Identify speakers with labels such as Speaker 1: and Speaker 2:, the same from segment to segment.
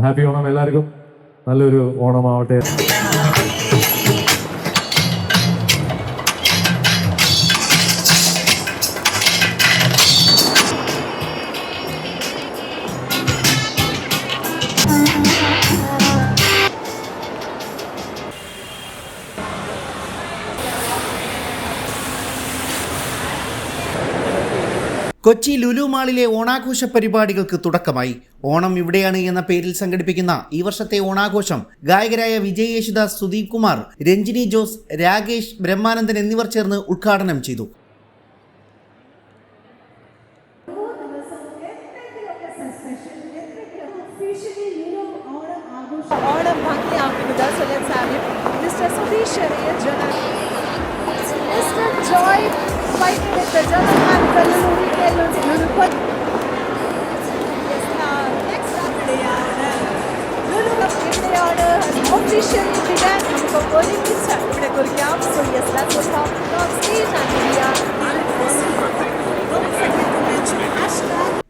Speaker 1: Happy Onam എല്ലാവർക്കും. നല്ലൊരു ഓണമാവട്ടെ.
Speaker 2: കൊച്ചി ലുലു മാളിലെ ഓണാഘോഷ പരിപാടികൾക്ക് തുടക്കമായി. ഓണം ഇവിടെയാണ് എന്ന പേരിൽ സംഘടിപ്പിക്കുന്ന ഈ വർഷത്തെ ഓണാഘോഷം ഗായകരായ വിജയ് യേശുദാസ് സുദീപ് കുമാർ രഞ്ജിനി ജോസ് രാകേഷ് ബ്രഹ്മാനന്ദൻ എന്നിവർ ചേർന്ന് ഉദ്ഘാടനം ചെയ്തു.
Speaker 3: ബിഗാൻ നമുക്ക് ഒരുമിച്ച് ഇവിടെ കുറിക്കാം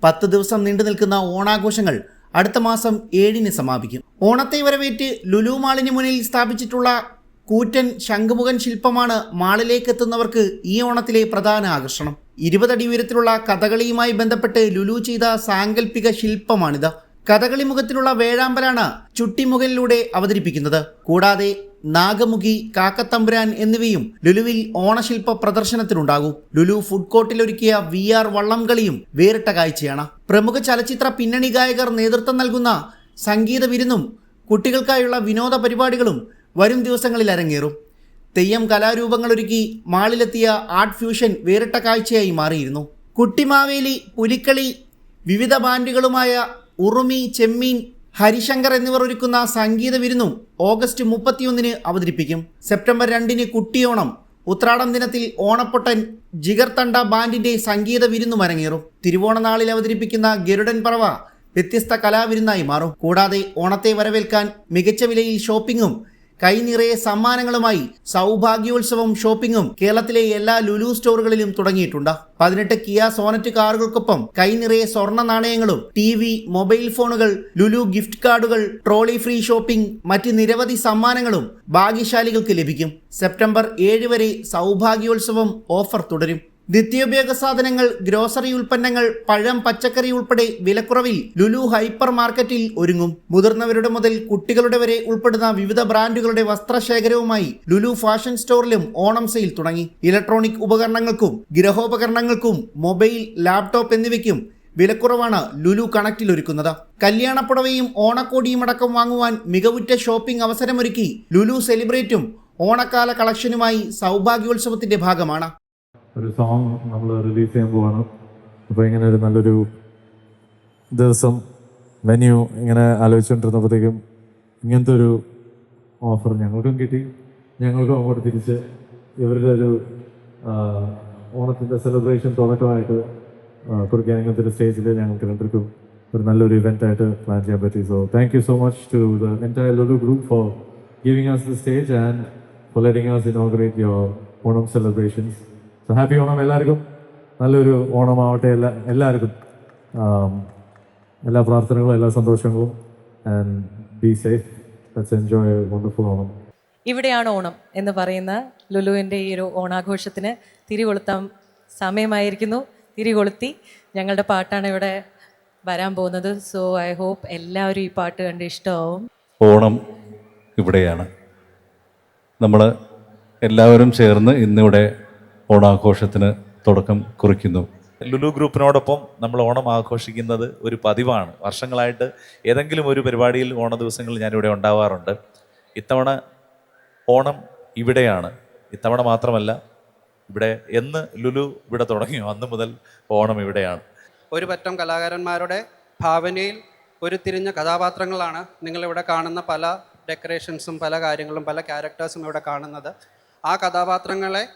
Speaker 2: പത്ത് ദിവസം നീണ്ടു നിൽക്കുന്ന ഓണാഘോഷങ്ങൾ അടുത്ത മാസം ഏഴിന് സമാപിക്കും. ഓണത്തെ വരവേറ്റ് ലുലു മാളിന് മുന്നിൽ സ്ഥാപിച്ചിട്ടുള്ള കൂറ്റൻ ശംഖുമുഖൻ ശില്പമാണ് മാളിലേക്ക് എത്തുന്നവർക്ക് ഈ ഓണത്തിലെ പ്രധാന ആകർഷണം. ഇരുപതടി ഉയരത്തിലുള്ള കഥകളിയുമായി ബന്ധപ്പെട്ട് ലുലു ചെയ്ത സാങ്കല്പിക ശില്പമാണിത്. കഥകളി മുഖത്തിലുള്ള വേഴാമ്പലാണ് ചുട്ടിമുഖലിലൂടെ അവതരിപ്പിക്കുന്നത്. കൂടാതെ നാഗമുഖി കാക്കത്തമ്പുരാൻ എന്നിവയും ലുലുവിൽ ഓണശില്പ പ്രദർശനത്തിനുണ്ടാകും. ലുലു ഫുഡ് കോർട്ടിൽ ഒരുക്കിയ വി ആർ വള്ളംകളിയും വേറിട്ട കാഴ്ചയാണ്. പ്രമുഖ ചലച്ചിത്ര പിന്നണി ഗായകർ നേതൃത്വം നൽകുന്ന സംഗീത വിരുന്നും കുട്ടികൾക്കായുള്ള വിനോദ പരിപാടികളും വരും ദിവസങ്ങളിൽ അരങ്ങേറും. തെയ്യം കലാരൂപങ്ങൾ ഒരുക്കി മാളിലെത്തിയ ആർട്ട് ഫ്യൂഷൻ വേറിട്ട കാഴ്ചയായി മാറിയിരുന്നു. കുട്ടിമാവേലി പുലിക്കളി വിവിധ ബാൻഡുകളുമായ ഉറുമി ചെമ്മീൻ ഹരിശങ്കർ എന്നിവർ ഒരുക്കുന്ന സംഗീത വിരുന്നും ഓഗസ്റ്റ് മുപ്പത്തിയൊന്നിന് അവതരിപ്പിക്കും. സെപ്റ്റംബർ രണ്ടിന് കുട്ടിയോണം ഉത്രാടം ദിനത്തിൽ ഓണപ്പൊട്ടൻ ജിഗർ തണ്ട ബാൻഡിന്റെ സംഗീത വിരുന്നും അരങ്ങേറും. തിരുവോണ നാളിൽ അവതരിപ്പിക്കുന്ന ഗരുഡൻ പറവ വ്യത്യസ്ത കലാവിരുന്നായി മാറും. കൂടാതെ ഓണത്തെ വരവേൽക്കാൻ മികച്ച വിലയിൽ ഷോപ്പിംഗും കൈനിറയെ സമ്മാനങ്ങളുമായി സൗഭാഗ്യോത്സവം ഷോപ്പിംഗും കേരളത്തിലെ എല്ലാ ലുലു സ്റ്റോറുകളിലും തുടങ്ങിയിട്ടുണ്ട്. പതിനെട്ട് കിയ സോനറ്റ് കാറുകൾക്കൊപ്പം കൈനിറയെ സ്വർണ നാണയങ്ങളും ടി വി മൊബൈൽ ഫോണുകൾ ലുലു ഗിഫ്റ്റ് കാർഡുകൾ ട്രോളി ഫ്രീ ഷോപ്പിംഗ് മറ്റ് നിരവധി സമ്മാനങ്ങളും ഭാഗ്യശാലികൾക്ക് ലഭിക്കും. സെപ്റ്റംബർ ഏഴ് വരെ സൗഭാഗ്യോത്സവം ഓഫർ തുടരും. നിത്യോപയോഗ സാധനങ്ങൾ ഗ്രോസറി ഉൽപ്പന്നങ്ങൾ പഴം പച്ചക്കറി ഉൾപ്പെടെ വിലക്കുറവിൽ ലുലു ഹൈപ്പർ മാർക്കറ്റിൽ ഒരുങ്ങും. മുതിർന്നവരുടെ മുതൽ കുട്ടികളുടെ വരെ ഉൾപ്പെടുന്ന വിവിധ ബ്രാൻഡുകളുടെ വസ്ത്രശേഖരവുമായി ലുലു ഫാഷൻ സ്റ്റോറിലും ഓണം സെയിൽ തുടങ്ങി. ഇലക്ട്രോണിക് ഉപകരണങ്ങൾക്കും ഗൃഹോപകരണങ്ങൾക്കും മൊബൈൽ ലാപ്ടോപ്പ് എന്നിവയ്ക്കും വിലക്കുറവാണ് ലുലു കണക്റ്റിൽ ഒരുക്കുന്നത്. കല്യാണപ്പുടവയും ഓണക്കോടിയും അടക്കം വാങ്ങുവാൻ മികവുറ്റ ഷോപ്പിംഗ് അവസരമൊരുക്കി ലുലു സെലിബ്രേറ്റും ഓണക്കാല കളക്ഷനുമായി സൗഭാഗ്യോത്സവത്തിന്റെ ഭാഗമാണ്.
Speaker 1: ഒരു സോങ് നമ്മൾ റിലീസ് ചെയ്യാൻ പോവാണ്. അപ്പോൾ ഇങ്ങനെ ഒരു നല്ലൊരു ദിവസം വെന്യൂ ഇങ്ങനെ ആലോചിച്ചുകൊണ്ടിരുന്നപ്പോഴത്തേക്കും ഇങ്ങനത്തെ ഒരു ഓഫർ ഞങ്ങൾക്കും കിട്ടി. ഞങ്ങൾക്കും അങ്ങോട്ട് തിരിച്ച് ഇവരുടെ ഒരു ഓണത്തിന്റെ സെലിബ്രേഷൻ തുടക്കമായിട്ട് കുറിക്കാൻ ഇങ്ങനത്തെ ഒരു സ്റ്റേജിൽ ഞങ്ങൾക്ക് രണ്ടുപേർക്കും ഒരു നല്ലൊരു ഇവന്റ് ആയിട്ട് പ്ലാൻ ചെയ്യാൻ പറ്റി. So thank you so much to the entire Lulu group for giving us the stage and for letting us inaugurate your Onam celebrations so happy Onam എല്ലാവർക്കും. നല്ലൊരു ഓണമാവട്ടെ എല്ലാ എല്ലാവർക്കും. എല്ലാ പ്രാർത്ഥനകളും എല്ലാ സന്തോഷങ്ങളും. And be safe let's enjoy wonderful Onam
Speaker 4: ഇവിടെയാണ് ഓണം എന്ന് പറയുന്ന ലുലുവിന്റെ ഈ ഒരു ഓണാഘോഷത്തിന് തിരികൊളുത്താൻ സമയമായിരിക്കുന്നു. തിരികൊളുത്തി ഞങ്ങളുടെ പാട്ടാണ് ഇവിടെ വരാൻ പോകുന്നത്. സോ ഐ ഹോപ്പ് എല്ലാവരും ഈ പാട്ട് കണ്ട് ഇഷ്ടമാവും.
Speaker 5: ഓണം ഇവിടെയാണ്. നമ്മൾ എല്ലാവരും ചേർന്ന് ഇന്നിവിടെ ഓണാഘോഷത്തിന് തുടക്കം കുറിക്കുന്നു.
Speaker 6: ലുലു ഗ്രൂപ്പിനോടൊപ്പം നമ്മൾ ഓണം ആഘോഷിക്കുന്നത് ഒരു പതിവാണ്. വർഷങ്ങളായിട്ട് ഏതെങ്കിലും ഒരു പരിപാടിയിൽ ഓണ ദിവസങ്ങളിൽ ഞാനിവിടെ ഉണ്ടാവാറുണ്ട്. ഇത്തവണ ഓണം ഇവിടെയാണ്. ഇത്തവണ മാത്രമല്ല ഇവിടെ എന്ന് ലുലു ഇവിടെ തുടങ്ങിയോ അന്ന് മുതൽ ഓണം ഇവിടെയാണ്.
Speaker 7: ഒരു പറ്റം കലാകാരന്മാരുടെ ഭാവനയിൽ ഉരുത്തിരിഞ്ഞ കഥാപാത്രങ്ങളാണ് നിങ്ങളിവിടെ കാണുന്ന പല ഡെക്കറേഷൻസും പല കാര്യങ്ങളും പല ക്യാരക്ടേഴ്സും ഇവിടെ കാണുന്നത്. ആ കഥാപാത്രങ്ങളെ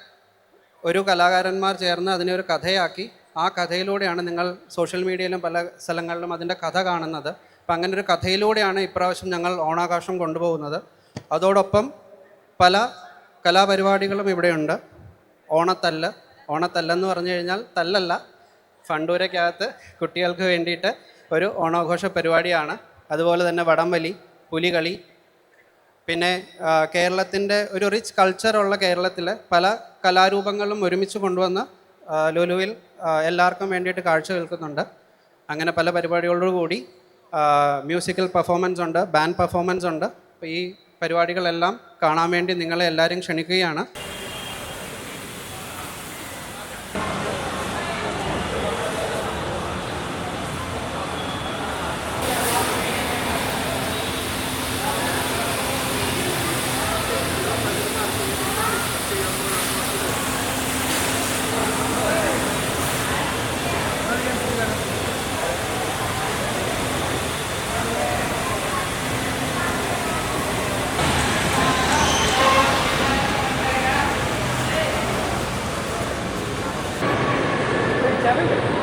Speaker 7: ഒരു കലാകാരന്മാർ ചേർന്ന് അതിനെ ഒരു കഥയാക്കി. ആ കഥയിലൂടെയാണ് നിങ്ങൾ സോഷ്യൽ മീഡിയയിലും പല സ്ഥലങ്ങളിലും അതിന്റെ കഥ കാണുന്നത്. അപ്പം അങ്ങനെ ഒരു കഥയിലൂടെയാണ് ഇപ്രാവശ്യം ഞങ്ങൾ ഓണാകാശം കൊണ്ടുപോകുന്നത്. അതോടൊപ്പം പല കലാപരിപാടികളും ഇവിടെയുണ്ട്. ഓണത്തല്ല്. ഓണത്തല്ലെന്ന് പറഞ്ഞു കഴിഞ്ഞാൽ തല്ലല്ല. ഫണ്ടൂരക്കകത്ത് കുട്ടികൾക്ക് വേണ്ടിയിട്ട് ഒരു ഓണാഘോഷ പരിപാടിയാണ്. അതുപോലെ തന്നെ വടംവലി പുലികളി പിന്നെ കേരളത്തിന്റെ ഒരു റിച്ച് കൾച്ചറുള്ള കേരളത്തിലെ പല കലാരൂപങ്ങളും ഒരുമിച്ച് കൊണ്ടുവന്ന് ലുലുവിൽ എല്ലാവർക്കും വേണ്ടിയിട്ട് കാഴ്ച കേൾക്കുന്നുണ്ട്. അങ്ങനെ പല പരിപാടികളോടുകൂടി മ്യൂസിക്കൽ പെർഫോമൻസ് ഉണ്ട് ബാൻഡ് പെർഫോമൻസ് ഉണ്ട്. അപ്പോൾ ഈ പരിപാടികളെല്ലാം കാണാൻ വേണ്ടി നിങ്ങളെ എല്ലാവരും ക്ഷണിക്കുകയാണ്. Everything.